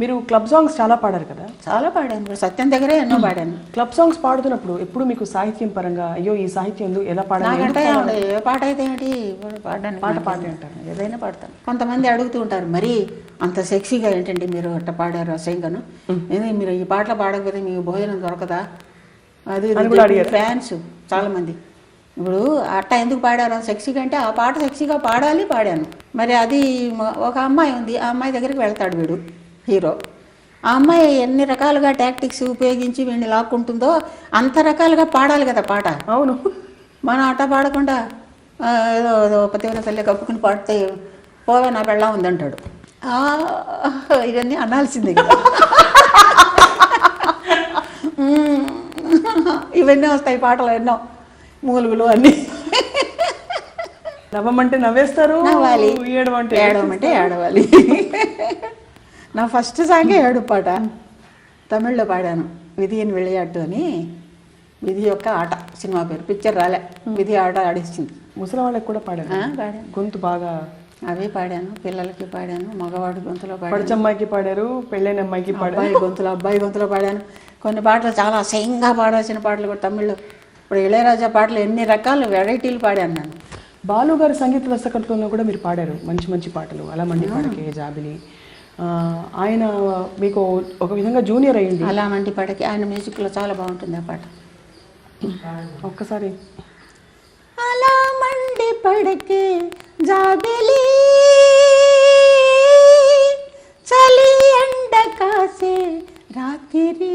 మీరు club songs చాలా పాడారు కదా? చాలా పాడాను సత్యం దగ్గరే ఎన్నో పాడాను. క్లబ్ సాంగ్స్ పాడుతున్నప్పుడు ఎప్పుడు మీకు సాహిత్యం పరంగా అయ్యో ఈ సాహిత్యం ఎందుకు- ఎలా పాడాలి ఏ పాట అయితే ఏంటి? పాడడానికి పాట పాడి అంటారు. ఏదైనా పాడతాను. కొంతమంది అడుగుతూ ఉంటారు మరి అంత సెక్సీగా ఏంటండి మీరు అట్ట పాడారు అసహ్యంగాను ఏంది మీరు ఈ పాటలు పాడకపోతే మీకు భోజనం దొరకదా? అది. ఫ్యాన్స్ చాలా మంది. ఇప్పుడు అట్ట ఎందుకు పాడారు? సెక్సీగా అంటే ఆ పాట సెక్సీగా పాడాలి పాడాను. మరి అది ఒక అమ్మాయి ఉంది. ఆ అమ్మాయి దగ్గరికి వెళ్తాడు వీడు. హీరో. ఆ అమ్మాయి ఎన్ని రకాలుగా టాక్టిక్స్ ఉపయోగించి వీడిని లాక్కుంటుందో అంత రకాలుగా పాడాలి కదా పాట. అవును. మనం అట్ట పాడకుండా ఏదో ఏదో పతివన తల్లి కప్పుకుని పాడితే పోవే నా పెళ్ళం ఉందంటాడు. ఆ, ఇవన్నీ అనాల్సిందే కదా. ఇవన్నీ వస్తాయి పాటలు ఎన్నో. మూలుగులు అన్నీ. నవ్వమంటే నవ్వేస్తారు ఏడవంటే ఏడవమంటే ఏడవాలి. నా ఫస్ట్ సాంగే ఏడు పాట. తమిళ్ళో పాడాను. విధి అని వెళ్ళాట్టు అని. విధి యొక్క ఆట సినిమా పేరు. పిక్చర్ రాలే. విధి ఆట ఆడిస్తుంది ముసలి వాళ్ళకి కూడా పాడారు ఆ, పాడాను. గొంతు బాగా అవే పాడాను. పిల్లలకి పాడాను. మగవాడి గొంతులో పాడాను. పడిచమ్మాయికి పాడారు పెళ్ళైన అమ్మాయికి పాడారు. అబ్బాయి గొంతులో అబ్బాయి గొంతులో పాడాను. కొన్ని పాటలు చాలా అసహ్యంగా పాడాల్సిన పాటలు కూడా తమిళ్ళో. ఇప్పుడు ఇళయరాజా పాటలు ఎన్ని రకాల వెరైటీలు పాడాను నేను. బాలు గారి సంగీత దర్శకత్వంలో కూడా మీరు పాడారు. మంచి మంచి పాటలు. అలా మండి పాడకే జాబిలి. ఆయన మీకు ఒక విధంగా జూనియర్ అయ్యింది అలా మంటి పాటకి ఆయన మ్యూజిక్లో చాలా బాగుంటుంది ఆ పాట. ఒక్కసారి. అలా మండి పడకే జాబిలి చలి ఎండ కాసే రాత్రి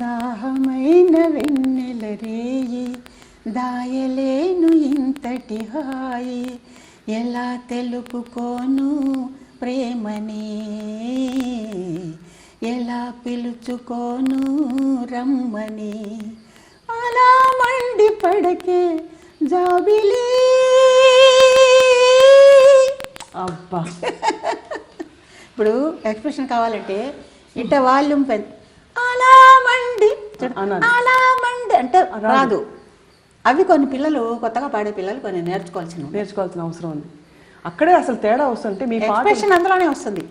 దాహమైన వెన్నెల రేయి దాయలేను ఇంతటి హాయి ఎలా తెలుపుకోను ప్రేమని? ఎలా పిలుచుకోను రమ్మని? అలా మండి పడకే జాబిలి. అబ్బా. ఇప్పుడు ఎక్స్ప్రెషన్ కావాలంటే ఇట్ట వాల్యూమ్ పెన్. అలా మండి. అలా మండి అంటే రాదు. అవి కొన్ని పిల్లలు కొత్తగా పాడే పిల్లలు కొన్ని నేర్చుకోవాల్సినవి. నేర్చుకోవాల్సిన అవసరం ఉంది. అక్కడే అసలు తేడా వస్తుంటే మీ ఎక్స్ప్రెషన్ అందులోనే వస్తుంది.